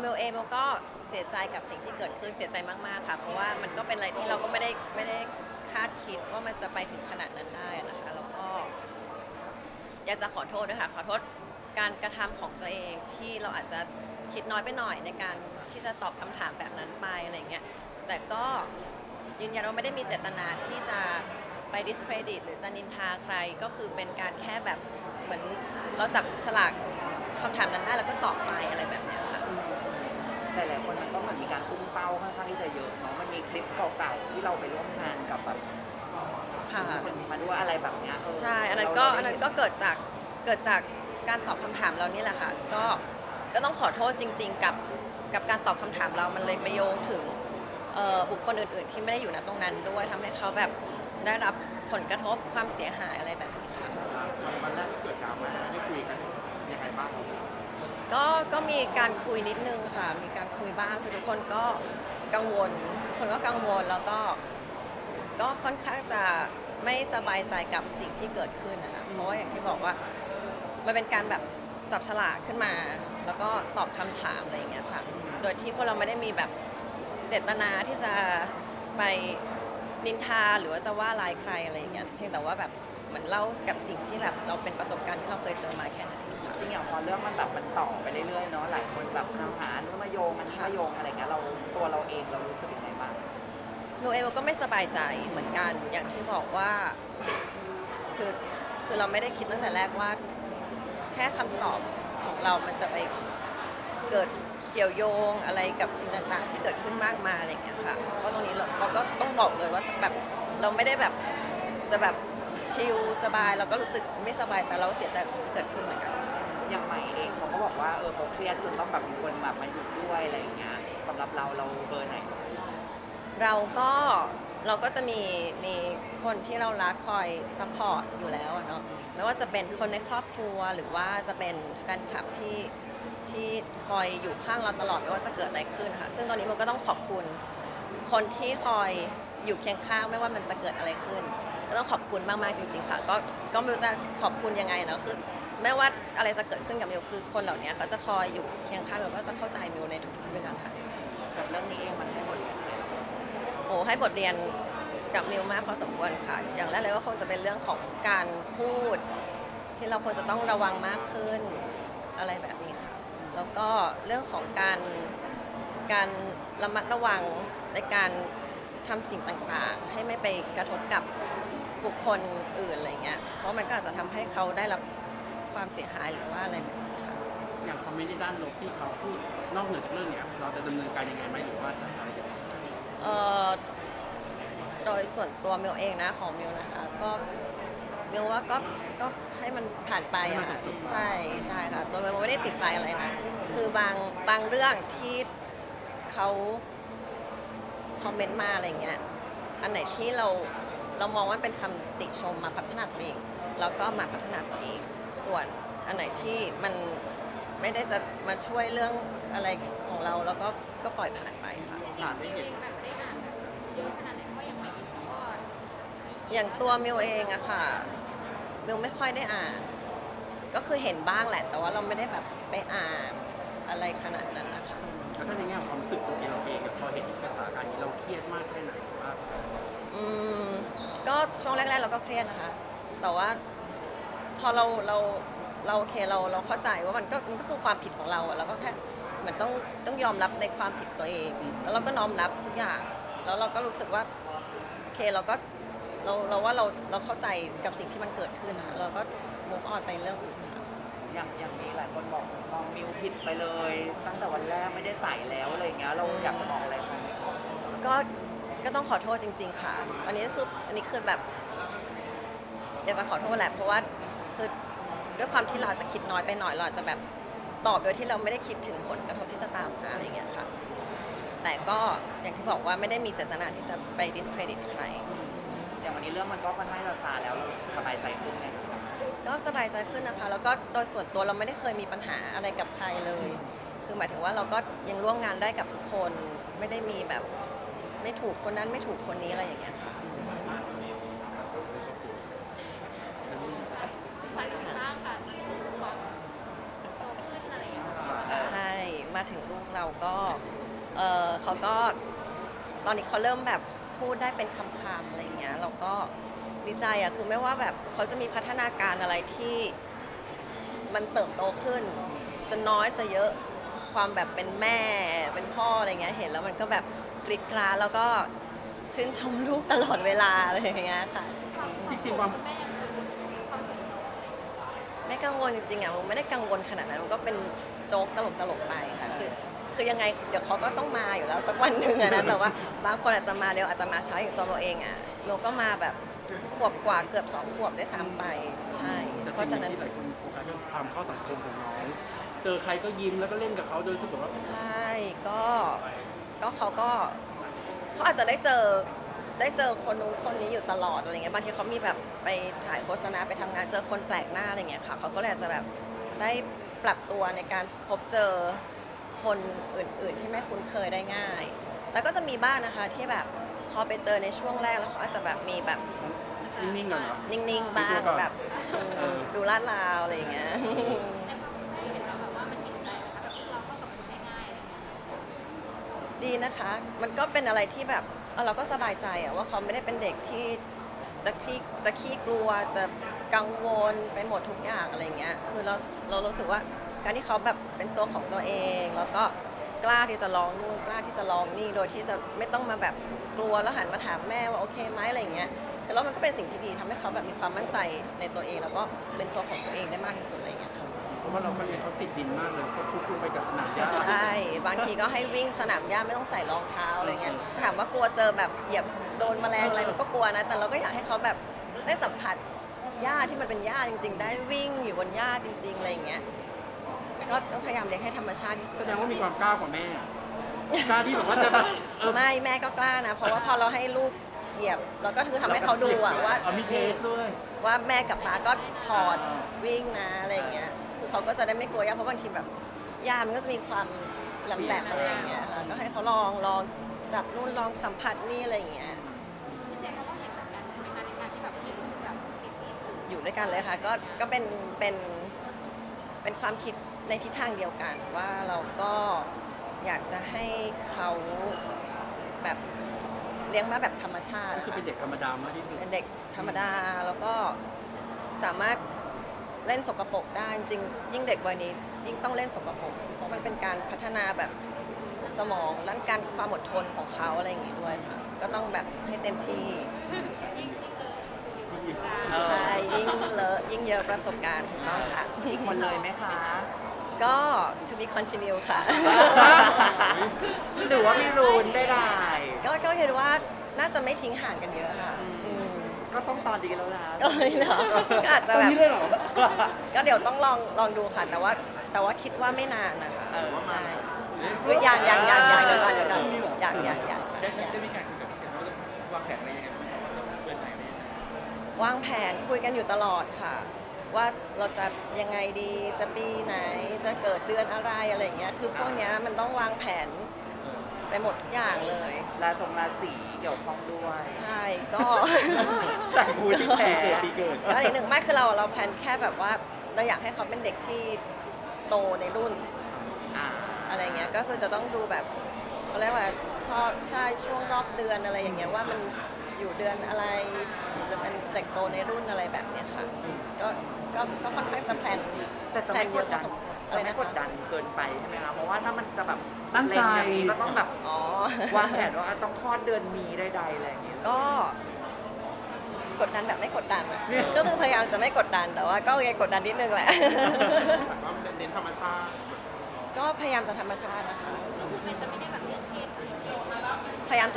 เมลเองเมลก็เสียใจกับสิ่งที่เกิดขึ้นเสียใจมากๆค่ะ เพราะว่ามันก็เป็นอะไรที่เราก็ไม่ได้ไม่ได้คาดคิดว่ามันจะไปถึงขนาดนั้นได้นะคะแล้วก็ อยากจะขอโทษด้วยค่ะขอโทษการกระทำของตัวเองที่เราอาจจะคิดน้อยไปหน่อยในการที่จะตอบคำถามแบบนั้นไปอะไรเงี้ยแต่ก็ยืนยันว่าไม่ได้มีเจตนาที่จะไป discredit หรือจะนินทาใครก็คือเป็นการแค่แบบเหมือนเราจับฉลากคำถามนั้นได้แล้วก็ตอบไปอะไรแบบนี้ค่ะ หลายๆคนมันก็เหมือนมีการพุ่งเป้าค่อนข้างที่จะเยอะเนาะมันมีคลิปเก่าๆที่เราไปร่วมงานกับแบบค่ะ คนมาด้วยอะไรแบบเนี้ยเใช่ อันนั้นก็เราอันนั้นก็เกิดจาก เกิดจากการตอบคำถามเรานี่แหละค่ะ ก็ ก็ต้องขอโทษจริง ๆ กับ กับการตอบคำถามเรา มันเลยไปโยงถึงเอ่อบุคคลอื่น ๆ ที่ไม่ได้อยู่ณตรงนั้นด้วยทำให้เขาแบบได้รับผลกระทบความเสียหายอะไรแบบนี้ค่ะ วันวันแรกที่เกิดดราม่าได้คุยกันยังไงบ้าง ก็ก็มีการคุยนิดนึงค่ะ มีการคุยบ้างคือทุกคนก็กังวลทุกคนก็กังวลแล้วก็ ก็ค่อนข้างจะไม่สบายใจกับสิ่งที่เกิดขึ้นนะคะเพราะว่าอย่างที่บอกว่ามันเป็นการแบบจับฉลากขึ้นมา แล้วก็ตอบคำถามอะไรอย่างเงี้ยค่ะ โดยที่พวกเราไม่ได้มีแบบเจตนาที่จะไปนินทาหรือว่าจะว่าร้ายใครอะไรอย่างเงี้ยเพียงแต่ว่าแบบเหมือนเล่ากับสิ่งที่แบบเราเป็นประสบการณ์ที่เราเคยเจอมาแค่นั้นเองค่ะ จริงอย่างพอเรื่องมันแบบมันต่อไปเรื่อยๆเนาะหลายคนแบบเอาหานู้นมาโยงอันนี้มาโยงอะไรเงี้ยเราตัวเราเองเรารู้สึกยังไงบ้างหนูเองก็ไม่สบายใจเหมือนกัน อย่างที่บอกว่าคือคือเราไม่ได้คิดตั้งแต่แรกว่า แค่คำตอบของเรามันจะไปเกิดเกี่ยวโยงอะไรกับสิ่งต่างๆ ที่เกิดขึ้นมากมายอะไรอย่างเงี้ยค่ะเพราะตรงนี้เราเราก็ต้องบอกเลยว่าแบบเราไม่ได้แบบจะแบบชิลสบายเราก็รู้สึกไม่สบายใจเราเสียใจกับสิ่งที่เกิดขึ้นเหมือนกัน อย่างใหม่เองเขาก็บอกว่าเออเขาเครียดจนต้องแบบมีคนแบบมาอยู่ด้วยอะไรอย่างเงี้ยสำหรับเราเราเบอร์ไหน เราก็เราก็จะมีมีคนที่เรารักคอยซัพพอร์ตอยู่แล้วอะเนาะไม่ว่าจะเป็นคนในครอบครัวหรือว่าจะเป็นแฟนคลับที่ที่คอยอยู่ข้างเราตลอดไม่ว่าจะเกิดอะไรขึ้นนะคะซึ่งตอนนี้มันก็ต้องขอบคุณ คนที่คอยอยู่เคียงข้างไม่ว่ามันจะเกิดอะไรขึ้น ก็ต้องขอบคุณมากๆจริง ๆ ค่ะ ก็ก็ไม่รู้จะขอบคุณยังไงเนาะคือ ไม่ว่าอะไรจะเกิดขึ้นกับมิวคือคนเหล่านี้เขาจะคอยอยู่เคียงข้างแล้วก็จะเข้าใจมิวในทุกๆเรื่องค่ะกับเรื่องนี้เองมันให้ผลยังไงโอ้ให้บทเรียนกับมิวมากพอสมควรค่ะ อย่างแรกเลยก็คงจะเป็นเรื่องของการพูด ที่เราควรจะต้องระวังมากขึ้นอะไรแบบนี้ค่ะ แล้วก็เรื่องของการการระมัดระวังในการทำสิ่งต่างๆ ให้ไม่ไปกระทบกับบุคคลอื่นอะไรเงี้ย เพราะมันก็อาจจะทำให้เขาได้รับ ความเสียหายหรือว่าอะไรแบบนี้ค่ะ อย่างคอมเมนต์ในด้านลบที่เขาพูดนอกเหนือจากเรื่องเนี้ยเราจะดำเนินการยังไงไหมหรือว่าจะอะไรยังไงเอ่อโดยส่วนตัวมิวเองนะของมิวนะคะก็มิวว่าก็ก็ให้มันผ่านไปอะค่ะใช่ใช่ค่ะตัวมิวไม่ได้ติดใจอะไรนะคือบางบางเรื่องที่เขาคอมเมนต์มาอะไรเงี้ยอันไหนที่เราเรามองว่าเป็นคำติชมมาพัฒนาตัวเองแล้วก็มาพัฒนาตัวเอง ส่วนอันไหนที่มันไม่ได้จะมาช่วยเรื่องอะไรของเราแล้วก็ก็ปล่อยผ่านไปค่ะ อ่านไม่เห็น แบบได้อ่านแบบเยอะขนาดไหนเพราะอย่างไม่อีกเขาก็อย่างตัวมิวเองอะค่ะมิวไม่ค่อยได้อ่าน ก็คือเห็นบ้างแหละ แต่ว่าเราไม่ได้แบบไปอ่านอะไรขนาดนั้นนะคะ แล้วถ้าในแง่ของความรู้สึกตัวเองเราเองอะพอเห็นภาษาการนี้เราเครียดมากแค่ไหนหรือว่า อืมก็ช่วงแรกๆเราก็เครียดนะคะ แต่ว่า พอเราเราเราโอเคเราเราเข้าใจว่ามันก็มันก็คือความผิดของเราอะเราก็แค่เหมือนต้องต้องยอมรับในความผิดตัวเอง แล้วเราก็น้อมรับทุกอย่าง แล้วเราก็รู้สึกว่าโอเคเราก็เราเราว่าเราเราเข้าใจกับสิ่งที่มันเกิดขึ้นนะเราก็ move on ไปเรื่องอื่นนะคะอย่างอย่างนี้หลายคนบอกมองมิวผิดไปเลย ตั้งแต่วันแรกไม่ได้ใส่แล้วอะไรเงี้ยเราอยากจะบอกอะไรเขาไหมครับก็ก็ต้องขอโทษจริง ๆ ค่ะ อันนี้ก็คืออันนี้คือแบบอยากจะขอโทษแหละเพราะว่า คือด้วยความที่เราอาจจะคิดน้อยไปหน่อยเราอาจจะแบบตอบโดยที่เราไม่ได้คิดถึงผลกระทบที่จะตามมาอะไรอย่างเงี้ยค่ะ แต่ก็อย่างที่บอกว่าไม่ได้มีเจตนาที่จะไป discredit ใคร อย่างวันนี้เรื่องมันก็ค่อนข้างจะซาแล้วเราสบายใจขึ้นไหมครับก็สบายใจขึ้นนะคะ แล้วก็โดยส่วนตัวเราไม่ได้เคยมีปัญหาอะไรกับใครเลย คือหมายถึงว่าเราก็ยังร่วมงานได้กับทุกคน ไม่ได้มีแบบไม่ถูกคนนั้นไม่ถูกคนนี้อะไรอย่างเงี้ยค่ะ หมายถึงบ้างค่ะที่คือความโตขึ้นอะไรอย่างเงี้ย ใช่ ม มา ถึงลูกเราก็เออเขาก็ตอนนี้เขาเริ่มแบบพูดได้เป็นคำๆอะไรอย่างเงี้ยเราก็ดีใจอะคือไม่ว่าแบบเขาจะมีพัฒนาการอะไรที่มันเติบโตขึ้น จะน้อยจะเยอะความแบบเป็นแม่เป็นพ่ออะไรเงี้ยเห็นแล้วมันก็แบบกริดกราดแล้วก็ชื่นชมลูกตลอดเวลาอะไรอย่างเงี้ยค่ะ จริงๆความแม่ยังกังวลความสุข ไม่ กังวลจริงๆอะมันไม่ได้กังวลขนาดนั้นมันก็เป็นโจ๊กตลกตลกๆไปค่ะคือคือยังไงเดี๋ยวเขาก็ต้องมาอยู่แล้วสักวันหนึ่งอะนะแต่ว่าบางคนอาจจะมาเร็วอาจจะมาช้าอย่างตัวเราเองอะเราก็มาแบบขวบกว่าเกือบสองขวบได้วยซ้ำไปใช่ แต่เพราะฉะนั้นที่หลายคนโฟกัสเรื่องความเข้าสังคมของน้อง เจอใครก็ยิ้มแล้วก็เล่นกับเขาโดยรู้สึกแบบว่า ใช่ ก็ ก็เขาก็ เขาอาจจะได้เจอ ได้เจอคนนู้นคนนี้อยู่ตลอดอะไรเงี้ยบางทีเขามีแบบไปถ่ายโฆษณาไปทำงานเจอคนแปลกหน้าอะไรเงี้ยค่ะเขาก็เลยอาจจะแบบได้ปรับตัวในการพบเจอคนอื่น ๆ ที่ไม่คุ้นเคยได้ง่าย แต่ก็จะมีบ้างนะคะที่แบบพอไปเจอในช่วงแรกแล้วเขาอาจจะแบบมีแบบนิ่งๆก่อนเหรอนิ่งๆบ้างดูก่อนแบบเออ ดูลาดลาวอะไรอย่างเงี้ย ในความคุณแม่เห็นเราแบบว่ามันเห็นใจนะคะแบบเราเข้ากับคุณได้ง่ายอะไรอย่างเงี้ยดีนะคะ มันก็เป็นอะไรที่แบบเออเราก็สบายใจอะว่าเขาไม่ได้เป็นเด็กที่จะขี้จะขี้กลัวจะกังวลไปหมดทุกอย่างอะไรเงี้ยคือเราเรารู้สึกว่าการที่เขาแบบเป็นตัวของตัวเอง แล้วก็กล้าที่จะลองนู่นกล้าที่จะลองนี่โดยที่จะไม่ต้องมาแบบกลัวแล้วหันมาถามแม่ว่าโอเคไหมอะไรเงี้ยแต่แล้วมันก็เป็นสิ่งที่ดีทำให้เขาแบบมีความมั่นใจในตัวเอง แล้วก็เป็นตัวของตัวเองได้มากที่สุดอะไรเงี้ยค่ะ ราะว่าเราก็เรียนเขาติดดินมากเลยก็คลุกลงไปกับสนามหญ้าใช่บางทีก็ให้วิ่งสนามหญ้าไม่ต้องใส่รองเท้าอะไรเงี้ยถามว่ากลัวเจอแบบเหยียบโดนแมลงอะไรมันก็กลัวนะ แต่เราก็อยากให้เขาแบบได้สัมผัสหญ้าที่มันเป็นหญ้าจริง ๆ ได้วิ่งอยู่บนหญ้าจริง ๆ อะไรอย่างเงี้ยก็ต้องพยายามเลี้ยงให้ธรรมชาติที่สุดแสดงว่ามีความกล้ากว่าแม่กล้าที่แบบว่าจะแบบเออไม่แม่ก็กล้านะ เพราะว่าพอเราให้ลูกเหยียบเราก็คือทำให้เขาดูอะว่าเอามีเทสด้วย ว่าแม่กับป้าก็ถอดวิ่งนะอะไรอย่างเงี้ยคือ เขาก็จะได้ไม่กลัวยาเพราะบางทีแบบยามันก็จะมีความแหลมแหลมๆอะไรอย่างเงี้ยค่ะก็ให้เขาลองลองจับนู่นลองสัมผัสนี่อะไรอย่างเงี้ยพี่เจนเขาก็เห็นเหมือนกันใช่ไหมคะในการที่แบบที่คุณแบบติดติดอยู่ด้วยกันเลยค่ะ ก็ก็เป็นเป็นเป็นความคิดในทิศทางเดียวกัน ว่าเราก็อยากจะให้เขาแบบเลี้ยงมาแบบธรรมชาติก็คือเป็นเด็กธรรมดามากที่สุดเป็นเด็กธรรมดาแล้วก็สามารถ เล่นสกปรกได้จริงๆยิ่งเด็กวัยนี้ ยิ่งต้องเล่นสกปรกเพราะมันเป็นการพัฒนาแบบสมองและการความอดทนของเขาอะไรอย่างงี้ด้วยค่ะก็ต้องแบบให้เต็มที่ยิ่งยิ่งเลยอยู่ประสบการณ์เออใช่ยิ่งเลอะยิ่งเยอะประสบการณ์ถูกต้องค่ะอีกคนเลยไหมคะ ก็ to be continue ค่ะ หรือว่ามีรุนได้ได้ก็ก็คิดว่าน่าจะไม่ทิ้งห่างกันเยอะค่ะอืม ก็ต้องตอนดีแล้วนะก็เลยเนาะก็อาจจะตอนแบบ นี้เลยเหรอ ก็เดี๋ยวต้องลองลองดูค่ะ แต่ว่าแต่ว่าคิดว่าไม่นานนะคะเออใช่คืออย่างอย่างอย่างอย่างเดี๋ยวก่อนเดี๋ยวก่อนอย่างอย่างอย่างค่ะได้ได้มีการคุยกับพี่เชนว่าวางแผนอะไรยังไงบ้างครับว่าจะเดินไหนอะไรยังไงวางแผนคุยกันอยู่ตลอดค่ะ ว่าเราจะยังไงดีจะปีไหนจะเกิดเดือนอะไรอะไรอย่างเงี้ยคือพวกเนี้ยมันต้องวางแผน ไปหมดทุกอย่างเลย ราทรงราศีเกี่ยวข้องด้วยใช่ก็ใส่บูที่แผลปีเกิด แล้วอีกหนึ่งไม่คือเราเราแพลนแค่แบบว่าเราอยากให้เขาเป็นเด็กที่โตในรุ่นอ่าอะไรเงี้ยก็คือจะต้องดูแบบเขาเรียกว่าชอบใช่ช่วงรอบเดือนอะไรอย่างเงี้ยว่ามันอยู่เดือนอะไรถึงจะเป็นเด็กโตในรุ่นอะไรแบบเนี้ยค่ะ ก็ก็ก็ค่อนข้างจะแพลนแต่จะแพลไม่นกเยดอะพดัอนสมควร อะจะไรไม่นะกดดันเกินไปใช่ไหมคะเพราะว่าถ้ามันจะแบบตั้งใจ เล็อย่างนี้ก็ต้องแบบอ๋อ วางแผนว่าต้องคลอดเดือนนี้ได้ใดๆอะไรอย่างเงี้ย ก็ กดดันแบบไม่กดดันอะก็คือพยายามจะไม่กดดันแต่ว่าก็โอเคกดดันนิดนึงแหละ แต่ก็เน้นธรรมชาติก็พยายามจะธรรมชาตินะคะก็คือเป็นจะไม่ได้แบบเลือกเพศอะไรอย่างเงี้ยพยายามจะ